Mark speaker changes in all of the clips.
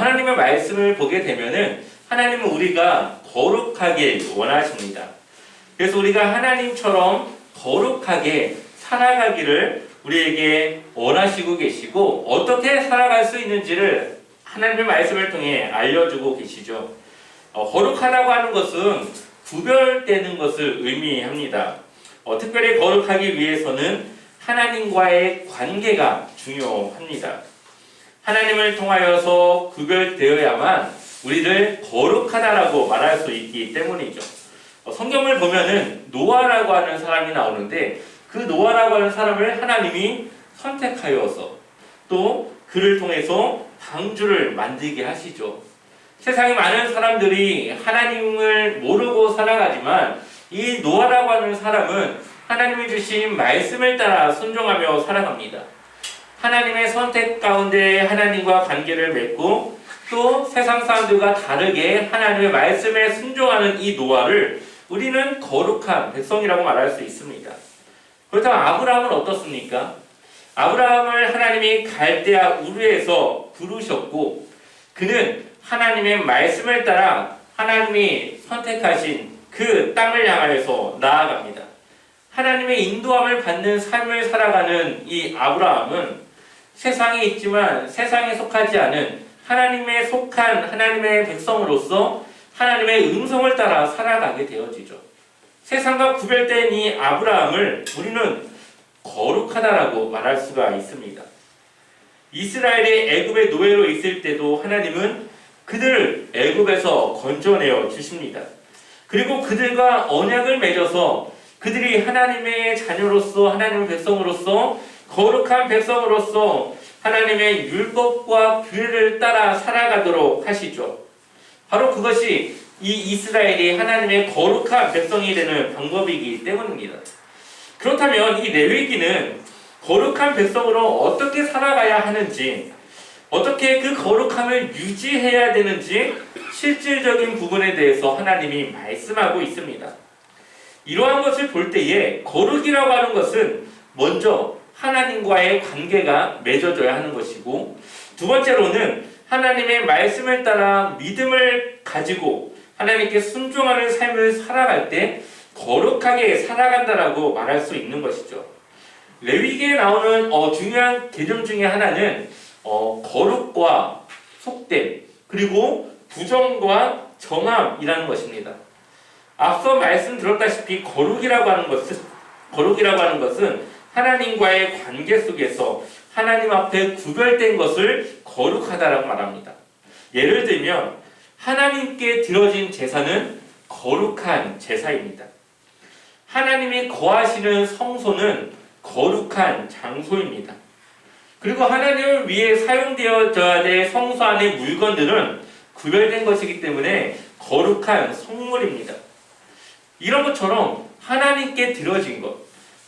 Speaker 1: 하나님의 말씀을 보게 되면은 하나님은 우리가 거룩하길 원하십니다. 그래서 우리가 하나님처럼 거룩하게 살아가기를 우리에게 원하시고 계시고 어떻게 살아갈 수 있는지를 하나님의 말씀을 통해 알려주고 계시죠. 어, 거룩하다고 하는 것은 구별되는 것을 의미합니다. 어, 특별히 거룩하기 위해서는 하나님과의 관계가 중요합니다. 하나님을 통하여서 구별되어야만 우리를 거룩하다라고 말할 수 있기 때문이죠. 어, 성경을 보면은 노아라고 하는 사람이 나오는데 그 노아라고 하는 사람을 하나님이 선택하여서 또 그를 통해서 방주를 만들게 하시죠. 세상에 많은 사람들이 하나님을 모르고 살아가지만 이 노아라고 하는 사람은 하나님이 주신 말씀을 따라 순종하며 살아갑니다. 하나님의 선택 가운데 하나님과 관계를 맺고 또 세상 사람들과 다르게 하나님의 말씀에 순종하는 이 노아를 우리는 거룩한 백성이라고 말할 수 있습니다. 그렇다면 아브라함은 어떻습니까? 아브라함을 하나님이 갈대아 우르에서 부르셨고 그는 하나님의 말씀을 따라 하나님이 선택하신 그 땅을 향하여서 나아갑니다. 하나님의 인도함을 받는 삶을 살아가는 이 아브라함은 세상에 있지만 세상에 속하지 않은 하나님의 속한 하나님의 백성으로서 하나님의 음성을 따라 살아가게 되어지죠. 세상과 구별된 이 아브라함을 우리는 거룩하다라고 말할 수가 있습니다. 이스라엘이 애굽의 노예로 있을 때도 하나님은 그들을 애굽에서 건져내어 주십니다. 그리고 그들과 언약을 맺어서 그들이 하나님의 자녀로서 하나님의 백성으로서 거룩한 백성으로서 하나님의 율법과 규례를 따라 살아가도록 하시죠. 바로 그것이 이 이스라엘이 하나님의 거룩한 백성이 되는 방법이기 때문입니다. 그렇다면 이 레위기는 거룩한 백성으로 어떻게 살아가야 하는지, 어떻게 그 거룩함을 유지해야 되는지 실질적인 부분에 대해서 하나님이 말씀하고 있습니다. 이러한 것을 볼 때에 거룩이라고 하는 것은 먼저 하나님과의 관계가 맺어져야 하는 것이고 두 번째로는 하나님의 말씀을 따라 믿음을 가지고 하나님께 순종하는 삶을 살아갈 때 거룩하게 살아간다라고 말할 수 있는 것이죠. 레위기에 나오는 어, 중요한 개념 중에 하나는 어, 거룩과 속됨 그리고 부정과 정함이라는 것입니다. 앞서 말씀드렸다시피 거룩이라고 하는 것은 거룩이라고 하는 것은 하나님과의 관계 속에서 하나님 앞에 구별된 것을 거룩하다라고 말합니다. 예를 들면 하나님께 드려진 제사는 거룩한 제사입니다. 하나님이 거하시는 성소는 거룩한 장소입니다. 그리고 하나님을 위해 사용되어져야 될 성소 안의 물건들은 구별된 것이기 때문에 거룩한 성물입니다. 이런 것처럼 하나님께 드려진 것,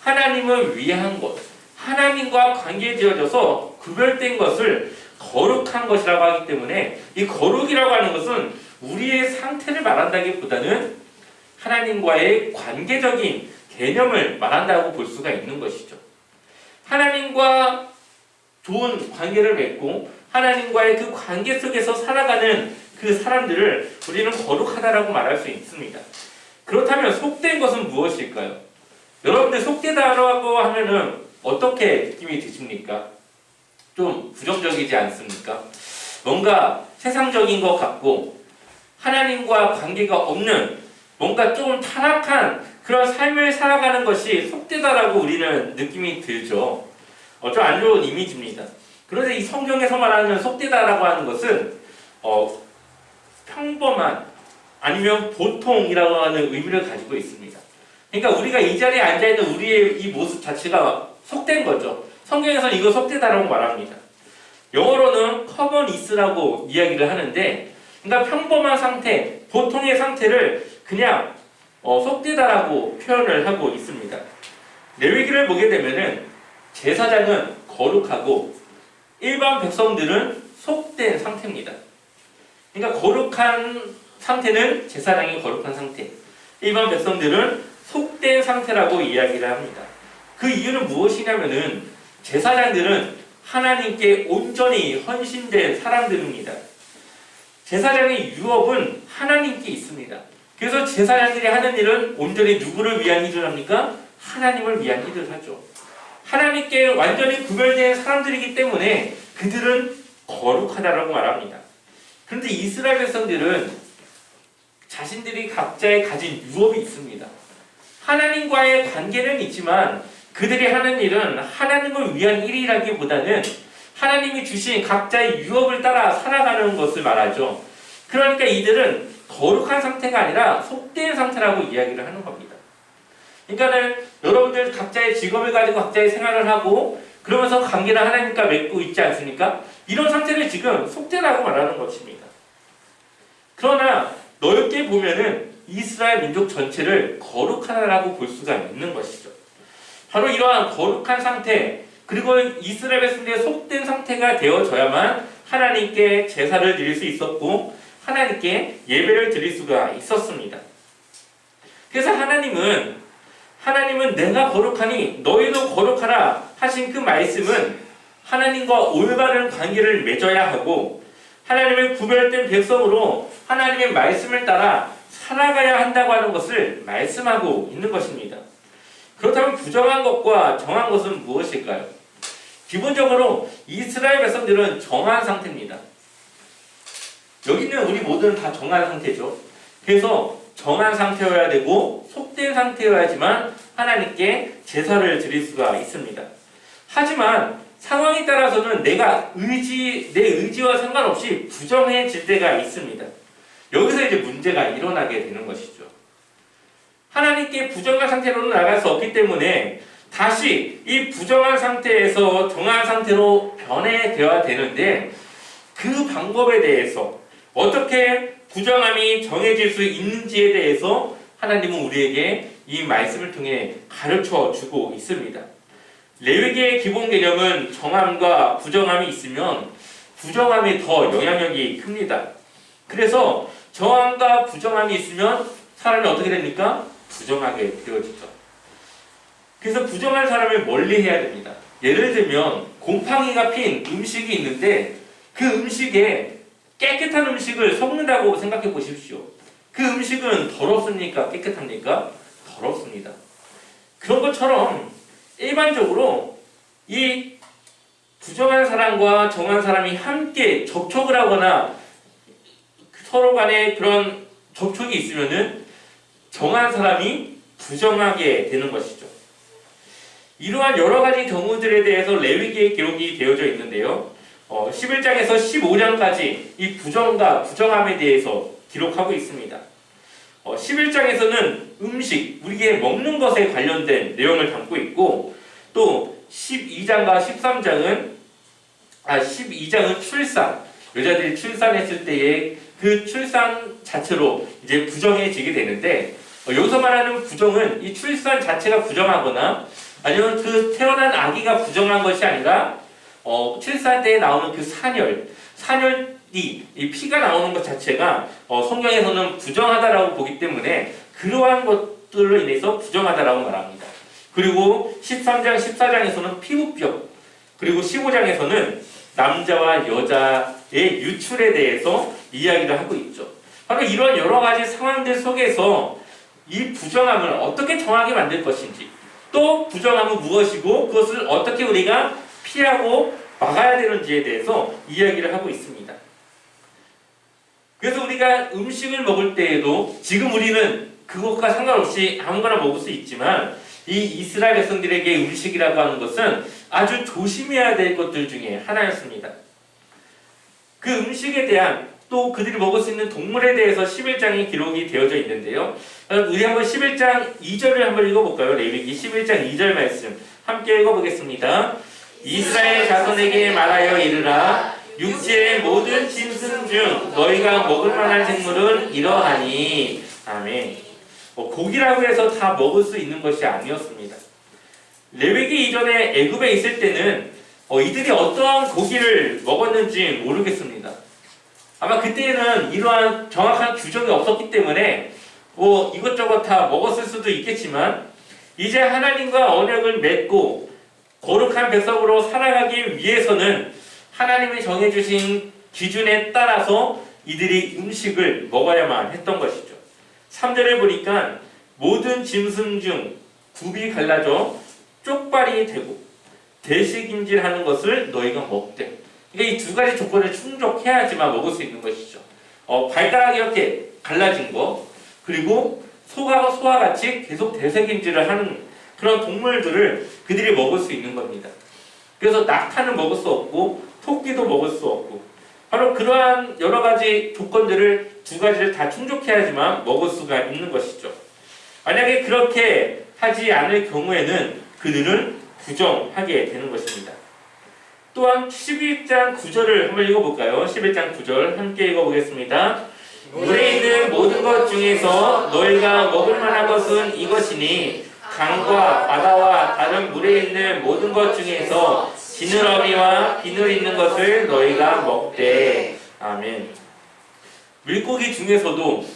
Speaker 1: 하나님을 위한 것, 하나님과 관계되어져서 구별된 것을 거룩한 것이라고 하기 때문에 이 거룩이라고 하는 것은 우리의 상태를 말한다기보다는 하나님과의 관계적인 개념을 말한다고 볼 수가 있는 것이죠. 하나님과 좋은 관계를 맺고 하나님과의 그 관계 속에서 살아가는 그 사람들을 우리는 거룩하다라고 말할 수 있습니다. 그렇다면 속된 것은 무엇일까요? 여러분들 속되다라고 하면은 어떻게 느낌이 드십니까? 좀 부정적이지 않습니까? 뭔가 세상적인 것 같고 하나님과 관계가 없는 뭔가 조금 타락한 그런 삶을 살아가는 것이 속되다라고 우리는 느낌이 들죠. 어, 좀안 좋은 이미지입니다. 그런데 이 성경에서 말하는 속되다라고 하는 것은 어, 평범한 아니면 보통이라고 하는 의미를 가지고 있습니다. 그러니까 우리가 이 자리에 앉아 있는 우리의 이 모습 자체가 속된 거죠. 성경에서는 이거 속되다라고 말합니다. 영어로는 common is라고 이야기를 하는데, 그러니까 평범한 상태, 보통의 상태를 그냥 어, 속되다라고 표현을 하고 있습니다. 레위기를 보게 되면은 제사장은 거룩하고 일반 백성들은 속된 상태입니다. 그러니까 거룩한 상태는 제사장이 거룩한 상태, 일반 백성들은 속된 상태라고 이야기를 합니다. 그 이유는 무엇이냐면은 제사장들은 하나님께 온전히 헌신된 사람들입니다. 제사장의 유업은 하나님께 있습니다. 그래서 제사장들이 하는 일은 온전히 누구를 위한 일을 합니까? 하나님을 위한 일을 하죠. 하나님께 완전히 구별된 사람들이기 때문에 그들은 거룩하다라고 말합니다. 그런데 이스라엘 백성들은 자신들이 각자의 가진 유업이 있습니다. 하나님과의 관계는 있지만 그들이 하는 일은 하나님을 위한 일이라기보다는 하나님이 주신 각자의 유업을 따라 살아가는 것을 말하죠. 그러니까 이들은 거룩한 상태가 아니라 속된 상태라고 이야기를 하는 겁니다. 그러니까는 여러분들 각자의 직업을 가지고 각자의 생활을 하고 그러면서 관계를 하나님과 맺고 있지 않습니까? 이런 상태를 지금 속되라고 말하는 것입니다. 그러나 넓게 보면은 이스라엘 민족 전체를 거룩하다라고 볼 수가 있는 것이죠. 바로 이러한 거룩한 상태 그리고 이스라엘 백성들의 속된 상태가 되어져야만 하나님께 제사를 드릴 수 있었고 하나님께 예배를 드릴 수가 있었습니다. 그래서 하나님은 하나님은 내가 거룩하니 너희도 거룩하라 하신 그 말씀은 하나님과 올바른 관계를 맺어야 하고 하나님의 구별된 백성으로 하나님의 말씀을 따라 살아가야 한다고 하는 것을 말씀하고 있는 것입니다. 그렇다면 부정한 것과 정한 것은 무엇일까요? 기본적으로 이스라엘 백성들은 정한 상태입니다. 여기는 우리 모두는 다 정한 상태죠. 그래서 정한 상태여야 되고 속된 상태여야지만 하나님께 제사를 드릴 수가 있습니다. 하지만 상황에 따라서는 내가 의지 내 의지와 상관없이 부정해질 때가 있습니다. 여기서 이제 문제가 일어나게 되는 것이죠. 하나님께 부정한 상태로는 나갈 수 없기 때문에 다시 이 부정한 상태에서 정한 상태로 변해되어야 되는데 그 방법에 대해서 어떻게 부정함이 정해질 수 있는지에 대해서 하나님은 우리에게 이 말씀을 통해 가르쳐 주고 있습니다. 레위기의 기본 개념은 정함과 부정함이 있으면 부정함이 더 영향력이 큽니다. 그래서 정함과 부정함이 있으면 사람이 어떻게 됩니까? 부정하게 되어지죠. 그래서 부정한 사람을 멀리 해야 됩니다. 예를 들면 곰팡이가 핀 음식이 있는데 그 음식에 깨끗한 음식을 섞는다고 생각해 보십시오. 그 음식은 더럽습니까? 깨끗합니까? 더럽습니다. 그런 것처럼 일반적으로 이 부정한 사람과 정한 사람이 함께 접촉을 하거나 서로 간에 그런 접촉이 있으면은 정한 사람이 부정하게 되는 것이죠. 이러한 여러 가지 경우들에 대해서 레위기의 기록이 되어져 있는데요. 어, 11장에서 15장까지 이 부정과 부정함에 대해서 기록하고 있습니다. 어, 11장에서는 음식, 우리에게 먹는 것에 관련된 내용을 담고 있고 또 12장과 13장은 아 12장은 출산, 여자들이 출산했을 때의 그 출산 자체로 이제 부정해지게 되는데 어, 여기서 말하는 부정은 이 출산 자체가 부정하거나 아니면 그 태어난 아기가 부정한 것이 아니라 어, 출산 때에 나오는 그 산열, 산열이 이 피가 나오는 것 자체가 어, 성경에서는 부정하다라고 보기 때문에 그러한 것들로 인해서 부정하다라고 말합니다. 그리고 13장, 14장에서는 피부병, 그리고 15장에서는 남자와 여자의 유출에 대해서 이야기를 하고 있죠. 바로 이런 여러 가지 상황들 속에서 이 부정함을 어떻게 정하게 만들 것인지, 또 부정함은 무엇이고 그것을 어떻게 우리가 피하고 막아야 되는지에 대해서 이야기를 하고 있습니다. 그래서 우리가 음식을 먹을 때에도 지금 우리는 그것과 상관없이 아무거나 먹을 수 있지만 이 이스라엘 백성들에게 음식이라고 하는 것은 아주 조심해야 될 것들 중에 하나였습니다. 그 음식에 대한 또 그들이 먹을 수 있는 동물에 대해서 11장이 기록이 되어져 있는데요. 우리 한번 11장 2절을 한번 읽어볼까요? 레위기 11장 2절 말씀 함께 읽어보겠습니다. 이스라엘 자손에게 말하여 이르라 육지의 모든 짐승 중 너희가 먹을 만한 생물은 이러하니 아멘. 뭐 고기라고 해서 다 먹을 수 있는 것이 아니었습니다. 레위기 이전에 애굽에 있을 때는 어, 이들이 어떠한 고기를 먹었는지 모르겠습니다. 아마 그때는 이러한 정확한 규정이 없었기 때문에 뭐 이것저것 다 먹었을 수도 있겠지만 이제 하나님과 언약을 맺고 거룩한 백성으로 살아가기 위해서는 하나님이 정해주신 기준에 따라서 이들이 음식을 먹어야만 했던 것이죠. 3절에 보니까 모든 짐승 중 굽이 갈라져 쪽발이 되고 대식인질 하는 것을 너희가 먹되 그러니까 이 두 가지 조건을 충족해야지만 먹을 수 있는 것이죠. 어, 발가락이 이렇게 갈라진 거 그리고 소가 소와 같이 계속 대색인질을 하는 그런 동물들을 그들이 먹을 수 있는 겁니다. 그래서 낙타는 먹을 수 없고 토끼도 먹을 수 없고 바로 그러한 여러 가지 조건들을 두 가지를 다 충족해야지만 먹을 수가 있는 것이죠. 만약에 그렇게 하지 않을 경우에는 그들은 부정하게 되는 것입니다. 또한 11장 9절을 한번 읽어볼까요? 11장 9절 함께 읽어보겠습니다. 물에 있는 모든 것 중에서 너희가 먹을 만한 것은 이것이니 강과 바다와 다른 물에 있는 모든 것 중에서 지느러미와 비늘 있는 것을 너희가 먹되 아멘. 물고기 중에서도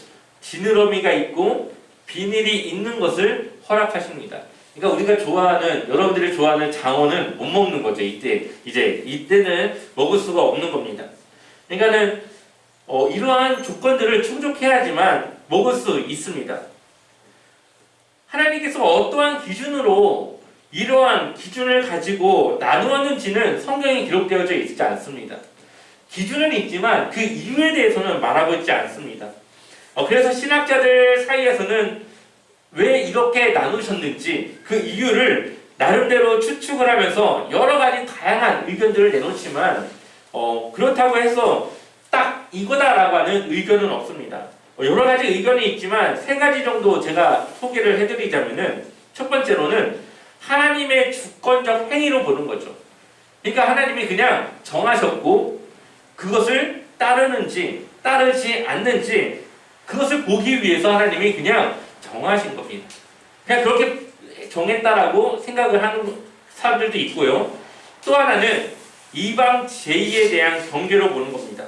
Speaker 1: 지느러미가 있고 비늘이 있는 것을 허락하십니다. 그러니까 우리가 좋아하는 여러분들이 좋아하는 장어는 못 먹는 거죠. 이때 이제 이때는 먹을 수가 없는 겁니다. 그러니까는 어, 이러한 조건들을 충족해야지만 먹을 수 있습니다. 하나님께서 어떠한 기준으로 이러한 기준을 가지고 나누었는지는 성경에 기록되어져 있지 않습니다. 기준은 있지만 그 이유에 대해서는 말하고 있지 않습니다. 어, 그래서 신학자들 사이에서는 왜 이렇게 나누셨는지 그 이유를 나름대로 추측을 하면서 여러 가지 다양한 의견들을 내놓지만 어, 그렇다고 해서 딱 이거다라고 하는 의견은 없습니다. 어, 여러 가지 의견이 있지만 세 가지 정도 제가 소개를 해드리자면은 첫 번째로는 하나님의 주권적 행위로 보는 거죠. 그러니까 하나님이 그냥 정하셨고 그것을 따르는지 따르지 않는지 그것을 보기 위해서 하나님이 그냥 정하신 겁니다. 그냥 그렇게 정했다라고 생각을 하는 사람들도 있고요. 또 하나는 이방 제의에 대한 경계로 보는 겁니다.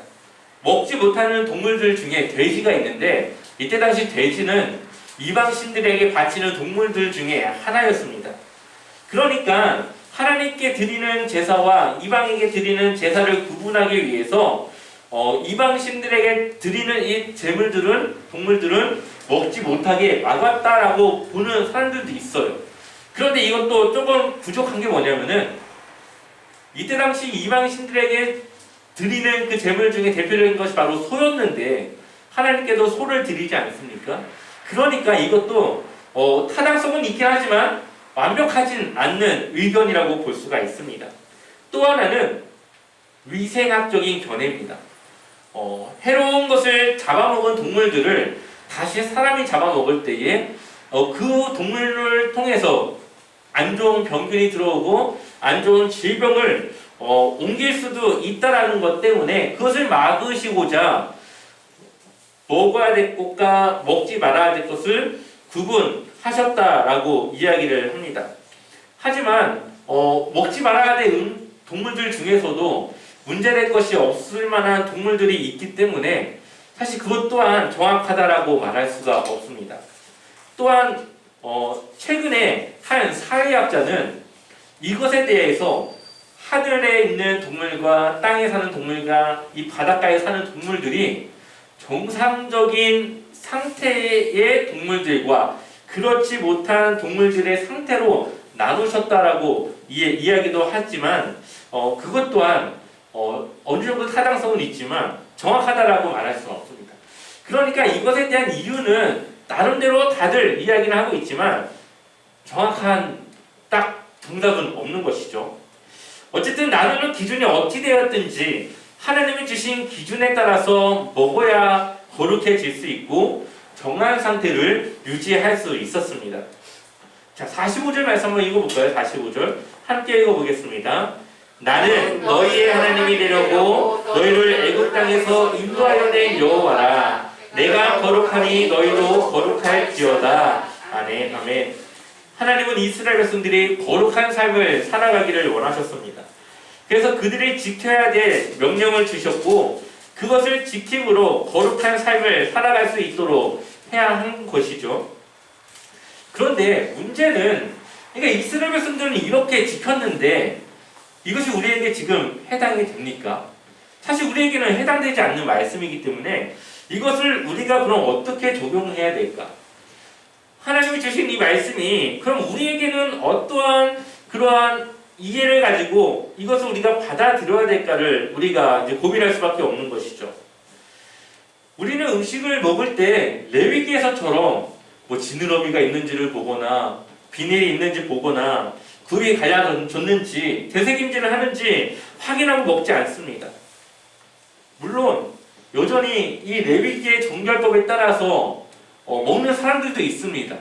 Speaker 1: 먹지 못하는 동물들 중에 돼지가 있는데 이때 당시 돼지는 이방 신들에게 바치는 동물들 중에 하나였습니다. 그러니까 하나님께 드리는 제사와 이방에게 드리는 제사를 구분하기 위해서 어, 이방 신들에게 드리는 이 제물들은 동물들은 먹지 못하게 막았다라고 보는 사람들도 있어요. 그런데 이것도 조금 부족한 게 뭐냐면은 이때 당시 이방 신들에게 드리는 그 제물 중에 대표적인 것이 바로 소였는데 하나님께도 소를 드리지 않습니까? 그러니까 이것도 어, 타당성은 있긴 하지만 완벽하진 않는 의견이라고 볼 수가 있습니다. 또 하나는 위생학적인 견해입니다. 어, 해로운 것을 잡아먹은 동물들을 다시 사람이 잡아먹을 때에 어, 그 동물을 통해서 안 좋은 병균이 들어오고 안 좋은 질병을 어, 옮길 수도 있다라는 것 때문에 그것을 막으시고자 먹어야 될 것과 먹지 말아야 될 것을 구분하셨다라고 이야기를 합니다. 하지만 어, 먹지 말아야 될 음- 동물들 중에서도 문제될 것이 없을 만한 동물들이 있기 때문에 사실 그것 또한 정확하다라고 말할 수가 없습니다. 또한 어, 최근에 한 사회학자는 이것에 대해서 하늘에 있는 동물과 땅에 사는 동물과 이 바닷가에 사는 동물들이 정상적인 상태의 동물들과 그렇지 못한 동물들의 상태로 나누셨다라고 이, 이야기도 하지만 어, 그것 또한 어, 어느 정도 타당성은 있지만 정확하다라고 말할 수는 없습니다. 그러니까 이것에 대한 이유는 나름대로 다들 이야기는 하고 있지만 정확한 딱 정답은 없는 것이죠. 어쨌든 나누는 기준이 어찌 되었든지 하나님이 주신 기준에 따라서 먹어야 거룩해질 수 있고 정한 상태를 유지할 수 있었습니다. 자, 45절 말씀 한번 읽어볼까요? 45절 함께 읽어보겠습니다. 나는 너희의 하나님이 되려고 너희를 애굽 땅에서 인도하여 낸 여호와라. 내가 거룩하니 너희도 거룩할지어다. 아멘. 아멘. 하나님은 이스라엘 백성들이 거룩한 삶을 살아가기를 원하셨습니다. 그래서 그들이 지켜야 될 명령을 주셨고 그것을 지킴으로 거룩한 삶을 살아갈 수 있도록 해야 한 것이죠. 그런데 문제는 그러니까 이스라엘 백성들은 이렇게 지켰는데 이것이 우리에게 지금 해당이 됩니까? 사실 우리에게는 해당되지 않는 말씀이기 때문에 이것을 우리가 그럼 어떻게 적용해야 될까? 하나님이 주신 이 말씀이 그럼 우리에게는 어떠한 그러한 이해를 가지고 이것을 우리가 받아들여야 될까를 우리가 이제 고민할 수밖에 없는 것이죠. 우리는 음식을 먹을 때 레위기에서처럼 뭐 지느러미가 있는지를 보거나 비닐이 있는지 보거나 굴이 갈라졌는지 되새김질을 하는지 확인하고 먹지 않습니다. 물론 여전히 이 레위기의 정결법에 따라서 어, 먹는 사람들도 있습니다.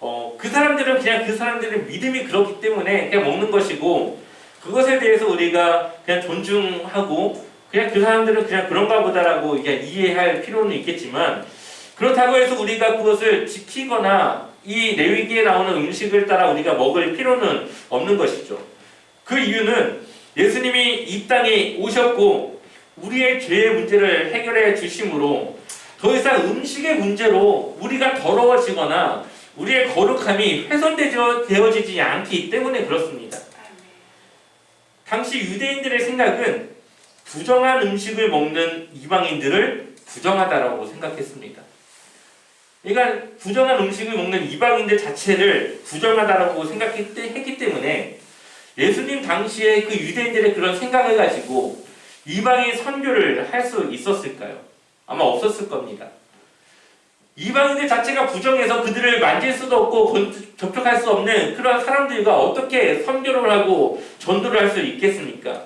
Speaker 1: 어, 그 사람들은 그냥 그 사람들의 믿음이 그렇기 때문에 그냥 먹는 것이고 그것에 대해서 우리가 그냥 존중하고 그냥 그 사람들은 그냥 그런가 보다라고 이해할 필요는 있겠지만 그렇다고 해서 우리가 그것을 지키거나 이 레위기에 나오는 음식을 따라 우리가 먹을 필요는 없는 것이죠. 그 이유는 예수님이 이 땅에 오셨고 우리의 죄의 문제를 해결해 주심으로 더 이상 음식의 문제로 우리가 더러워지거나 우리의 거룩함이 훼손되어지지 않기 때문에 그렇습니다. 당시 유대인들의 생각은 부정한 음식을 먹는 이방인들을 부정하다라고 생각했습니다. 그러니까 부정한 음식을 먹는 이방인들 자체를 부정하다라고 생각했기 때문에 예수님 당시에 그 유대인들의 그런 생각을 가지고 이방인 선교를 할 수 있었을까요? 아마 없었을 겁니다. 이방인들 자체가 부정해서 그들을 만질 수도 없고 건- 접촉할 수 없는 그런 사람들과 어떻게 선교를 하고 전도를 할 수 있겠습니까?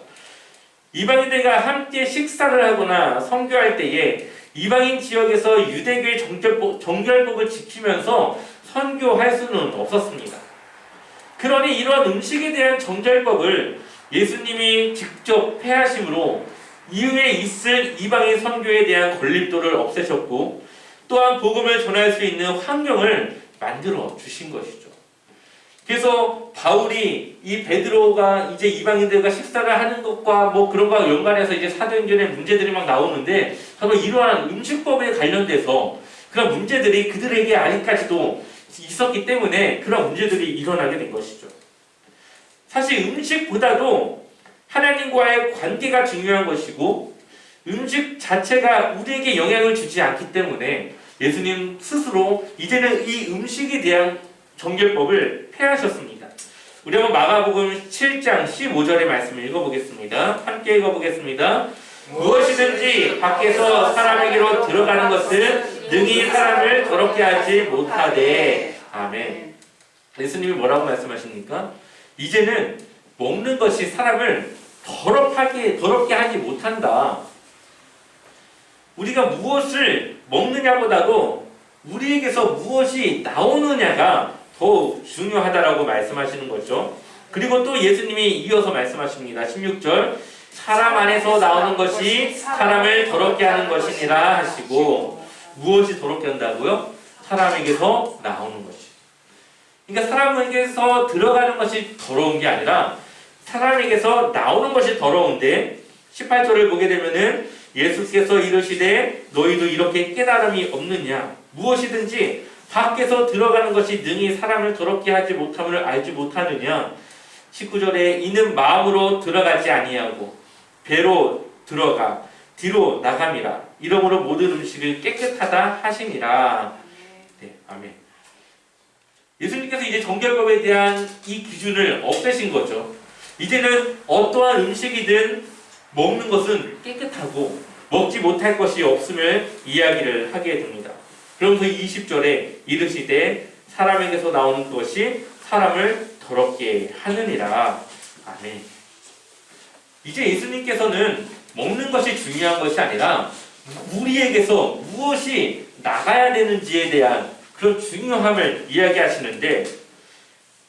Speaker 1: 이방인들과 함께 식사를 하거나 선교할 때에 이방인 지역에서 유대교의 정결법, 정결법을 지키면서 선교할 수는 없었습니다. 그러니 이러한 음식에 대한 정결법을 예수님이 직접 폐하심으로 이후에 있을 이방인 선교에 대한 걸림돌을 없애셨고 또한 복음을 전할 수 있는 환경을 만들어 주신 것이죠. 그래서 바울이 이 베드로가 이제 이방인들과 식사를 하는 것과 뭐 그런 거와 연관해서 이제 사도행전에 문제들이 막 나오는데 바로 이러한 음식법에 관련돼서 그런 문제들이 그들에게 아직까지도 있었기 때문에 그런 문제들이 일어나게 된 것이죠. 사실 음식보다도 하나님과의 관계가 중요한 것이고 음식 자체가 우리에게 영향을 주지 않기 때문에 예수님 스스로 이제는 이 음식에 대한 정결법을 폐하셨습니다. 우리 한번 마가복음 7장 15절의 말씀을 읽어보겠습니다. 함께 읽어보겠습니다. 무엇이든지 밖에서 사람에게로 들어가는 것은 능히 사람을 더럽게 하지 못하되 아멘. 예수님이 뭐라고 말씀하십니까? 이제는 먹는 것이 사람을 더럽하게 더럽게 하지 못한다. 우리가 무엇을 먹느냐보다도 우리에게서 무엇이 나오느냐가 더 중요하다라고 말씀하시는 거죠. 그리고 또 예수님이 이어서 말씀하십니다. 16절 사람 안에서 나오는 것이 사람을 더럽게 하는 것이니라 하시고 무엇이 더럽게 한다고요? 사람에게서 나오는 것이. 그러니까 사람에게서 들어가는 것이 더러운 게 아니라 사람에게서 나오는 것이 더러운데 18절을 보게 되면은 예수께서 이르시되 너희도 이렇게 깨달음이 없느냐 무엇이든지 밖에서 들어가는 것이 능히 사람을 더럽게 하지 못함을 알지 못하느냐? 19절에 이는 마음으로 들어가지 아니하고 배로 들어가 뒤로 나감이라. 이러므로 모든 음식을 깨끗하다 하시니라. 네 아멘. 예수님께서 이제 정결법에 대한 이 기준을 없애신 거죠. 이제는 어떠한 음식이든 먹는 것은 깨끗하고 먹지 못할 것이 없음을 이야기를 하게 됩니다. 그러면서 20절에 이르시되 사람에게서 나오는 것이 사람을 더럽게 하느니라. 아멘. 이제 예수님께서는 먹는 것이 중요한 것이 아니라 우리에게서 무엇이 나가야 되는지에 대한 그런 중요함을 이야기하시는데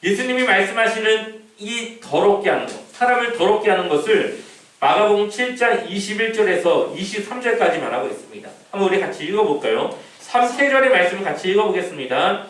Speaker 1: 예수님이 말씀하시는 이 더럽게 하는 것, 사람을 더럽게 하는 것을 마가복음 7장 21절에서 23절까지 말하고 있습니다. 한번 우리 같이 읽어볼까요? 3, 3절의 말씀을 같이 읽어보겠습니다.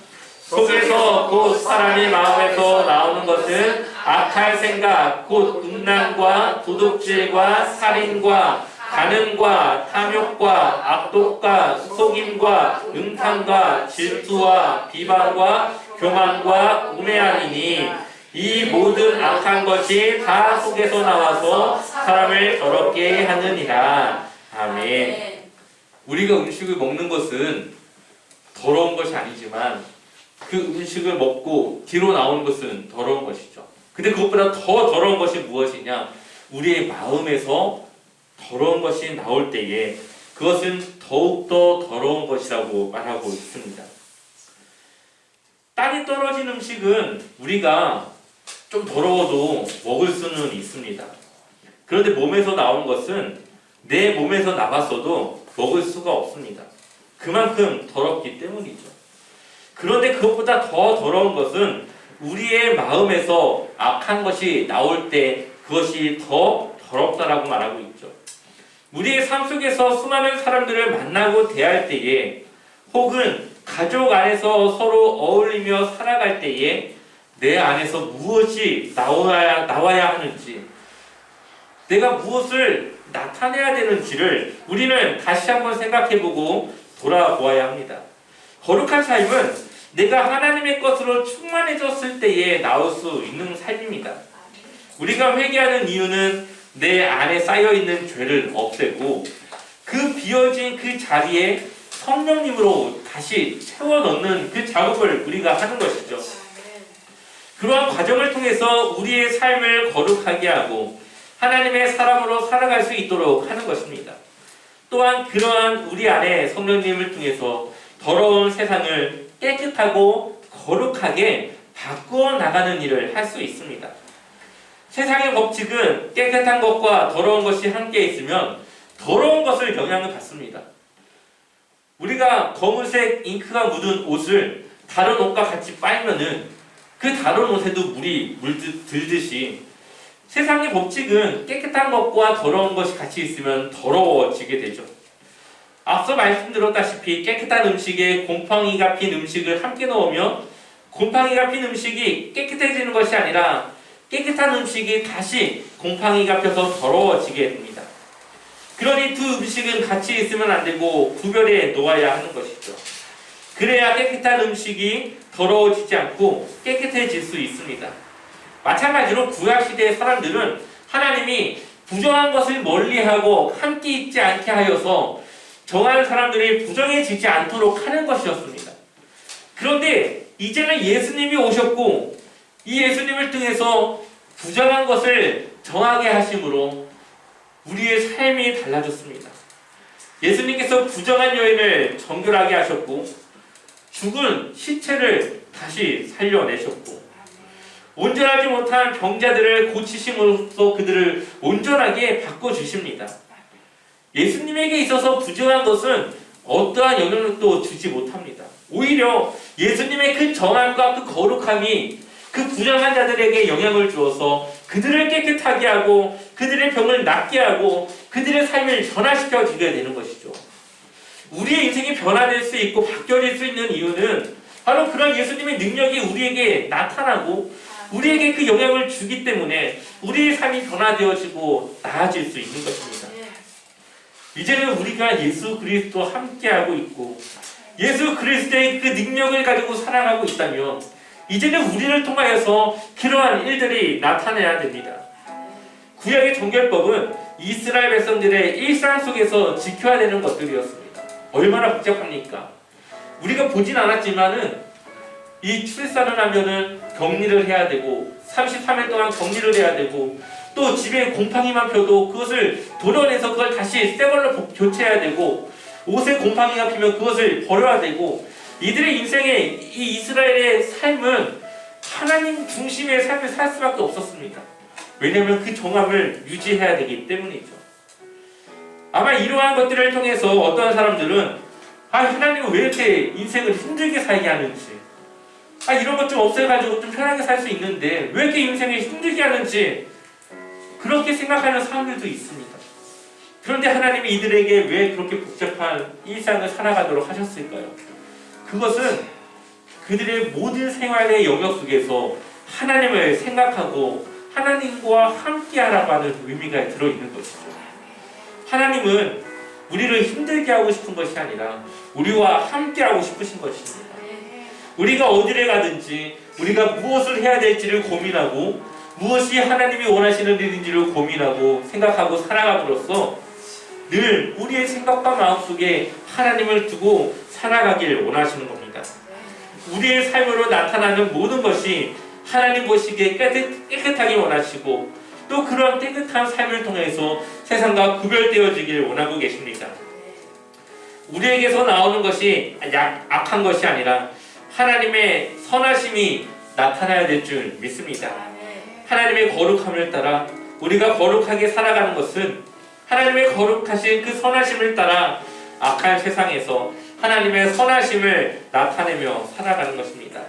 Speaker 1: 속에서 곧 사람의 마음에서 나오는 것은 악할 생각, 곧 음란과 도둑질과 살인과 간음과 탐욕과 악독과 속임과 음탕과 질투와 비방과 교만과 우매함이니 이 모든 악한 것이 다 속에서 나와서 사람을 더럽게 하느니라. 아멘. 우리가 음식을 먹는 것은 더러운 것이 아니지만 그 음식을 먹고 뒤로 나오는 것은 더러운 것이죠. 근데 그것보다 더 더러운 것이 무엇이냐? 우리의 마음에서 더러운 것이 나올 때에 그것은 더욱더 더러운 것이라고 말하고 있습니다. 땅에 떨어진 음식은 우리가 좀 더러워도 먹을 수는 있습니다. 그런데 몸에서 나온 것은 내 몸에서 나갔어도 먹을 수가 없습니다. 그만큼 더럽기 때문이죠. 그런데 그것보다 더 더러운 것은 우리의 마음에서 악한 것이 나올 때 그것이 더 더럽다라고 말하고 있죠. 우리의 삶 속에서 수많은 사람들을 만나고 대할 때에 혹은 가족 안에서 서로 어울리며 살아갈 때에 내 안에서 무엇이 나와야, 나와야 하는지 내가 무엇을 나타내야 되는지를 우리는 다시 한번 생각해보고 돌아보아야 합니다. 거룩한 삶은 내가 하나님의 것으로 충만해졌을 때에 나올 수 있는 삶입니다. 우리가 회개하는 이유는 내 안에 쌓여 있는 죄를 없애고 그 비어진 그 자리에 성령님으로 다시 채워 넣는 그 작업을 우리가 하는 것이죠. 그러한 과정을 통해서 우리의 삶을 거룩하게 하고 하나님의 사람으로 살아갈 수 있도록 하는 것입니다. 또한 그러한 우리 안에 성령님을 통해서 더러운 세상을 깨끗하고 거룩하게 바꾸어 나가는 일을 할 수 있습니다. 세상의 법칙은 깨끗한 것과 더러운 것이 함께 있으면 더러운 것을 영향을 받습니다. 우리가 검은색 잉크가 묻은 옷을 다른 옷과 같이 빨면은 그 다른 옷에도 물이 물들듯이 세상의 법칙은 깨끗한 것과 더러운 것이 같이 있으면 더러워지게 되죠. 앞서 말씀드렸다시피 깨끗한 음식에 곰팡이가 핀 음식을 함께 넣으면 곰팡이가 핀 음식이 깨끗해지는 것이 아니라 깨끗한 음식이 다시 곰팡이가 펴서 더러워지게 됩니다. 그러니 두 음식은 같이 있으면 안 되고 구별해 놓아야 하는 것이죠. 그래야 깨끗한 음식이 더러워지지 않고 깨끗해질 수 있습니다. 마찬가지로 구약 시대의 사람들은 하나님이 부정한 것을 멀리하고 함께 있지 않게 하여서 정하는 사람들이 부정해지지 않도록 하는 것이었습니다. 그런데 이제는 예수님이 오셨고 이 예수님을 통해서 부정한 것을 정하게 하심으로 우리의 삶이 달라졌습니다. 예수님께서 부정한 여인을 정결하게 하셨고 죽은 시체를 다시 살려내셨고 온전하지 못한 병자들을 고치심으로써 그들을 온전하게 바꿔주십니다. 예수님에게 있어서 부정한 것은 어떠한 영향력도 주지 못합니다. 오히려 예수님의 그 정함과 그 거룩함이 그 부정한 자들에게 영향을 주어서 그들을 깨끗하게 하고 그들의 병을 낫게 하고 그들의 삶을 변화시켜 주게 되는 것이죠. 우리의 인생이 변화될 수 있고 바뀌어질 수 있는 이유는 바로 그런 예수님의 능력이 우리에게 나타나고 우리에게 그 영향을 주기 때문에 우리의 삶이 변화되어지고 나아질 수 있는 것입니다. 이제는 우리가 예수 그리스도와 함께하고 있고 예수 그리스도의 그 능력을 가지고 살아가고 있다면 이제는 우리를 통하여서 그러한 일들이 나타나야 됩니다. 구약의 정결법은 이스라엘 백성들의 일상 속에서 지켜야 되는 것들이었습니다. 얼마나 복잡합니까? 우리가 보진 않았지만은 이 출산을 하면은 격리를 해야 되고 33일 동안 격리를 해야 되고 또 집에 곰팡이만 펴도 그것을 도려내서 그걸 다시 새 걸로 복- 교체해야 되고 옷에 곰팡이가 피면 그것을 버려야 되고 이들의 인생에 이 이스라엘의 삶은 하나님 중심의 삶을 살 수밖에 없었습니다. 왜냐하면 그 정함을 유지해야 되기 때문이죠. 아마 이러한 것들을 통해서 어떤 사람들은 아 하나님은 왜 이렇게 인생을 힘들게 살게 하는지 아 이런 것 좀 없애가지고 좀 편하게 살 수 있는데 왜 이렇게 인생을 힘들게 하는지 그렇게 생각하는 사람들도 있습니다. 그런데 하나님이 이들에게 왜 그렇게 복잡한 일상을 살아가도록 하셨을까요? 그것은 그들의 모든 생활의 영역 속에서 하나님을 생각하고 하나님과 함께하라고 하는 의미가 들어있는 것이죠. 하나님은 우리를 힘들게 하고 싶은 것이 아니라 우리와 함께하고 싶으신 것입니다. 우리가 어디를 가든지 우리가 무엇을 해야 될지를 고민하고 무엇이 하나님이 원하시는 일인지를 고민하고 생각하고 살아감으로써 늘 우리의 생각과 마음속에 하나님을 두고 살아가길 원하시는 겁니다. 우리의 삶으로 나타나는 모든 것이 하나님 보시기에 깨끗, 깨끗하게 원하시고 또 그런 깨끗한 삶을 통해서 세상과 구별되어지길 원하고 계십니다. 우리에게서 나오는 것이 약, 악한 것이 아니라 하나님의 선하심이 나타나야 될 줄 믿습니다. 하나님의 거룩함을 따라 우리가 거룩하게 살아가는 것은 하나님의 거룩하신 그 선하심을 따라 악한 세상에서 하나님의 선하심을 나타내며 살아가는 것입니다.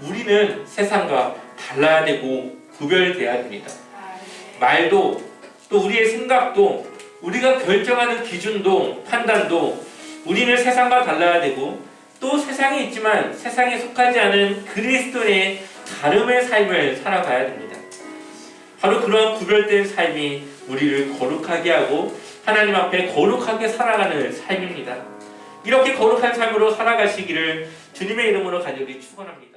Speaker 1: 우리는 세상과 달라야 되고 구별돼야 됩니다. 말도 또 우리의 생각도 우리가 결정하는 기준도 판단도 우리는 세상과 달라야 되고 또 세상에 있지만 세상에 속하지 않은 그리스도의 다름의 삶을 살아가야 됩니다. 바로 그러한 구별된 삶이 우리를 거룩하게 하고 하나님 앞에 거룩하게 살아가는 삶입니다. 이렇게 거룩한 삶으로 살아가시기를 주님의 이름으로 간절히 축원합니다.